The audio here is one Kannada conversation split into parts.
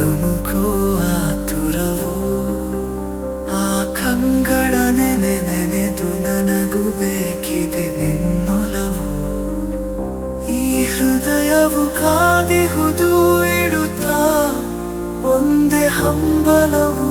ಕಡೆಗೂ ಆತುರವು ಆ ಕಂಗಳ ನೆನೆ ನೆನೆದು ನನಗೂ ಬೇಕಿದೆ ನಿನ್ನೊಲವು. ಈ ಹೃದಯವು ಕಾದಿಹುದು ಇಡುತ್ತಾ, ಒಂದೇ ಹಂಬಲವು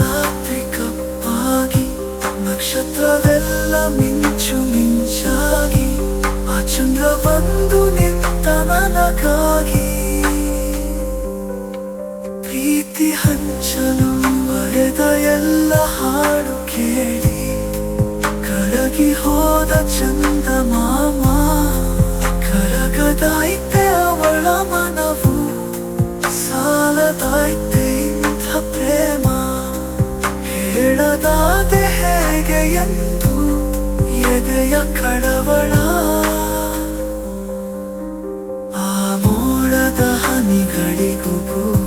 ರಾತ್ರಿ ಕಪ್ಪಾಗಿ, ನಕ್ಷತ್ರವೆಲ್ಲ ಮಿಂಚು ಮಿಂಚಾಗಿ ಬಂದು ನಿಂತ ನನಗಾಗಿ. ಪ್ರೀತಿ ಎಲ್ಲ ಹಾಡು ಕೇಳಿ ಹೋದ ಚಂದ ಕರಗದಾಯ್ತೆ ಅವಳ ಮನವು, ಸಾಲದಾಯ್ತೆ ಎಂದು ಎದೆಯ ಕಳವಳ. ಆ ಮೋಡದ ಹನಿಗಳಿಗೂ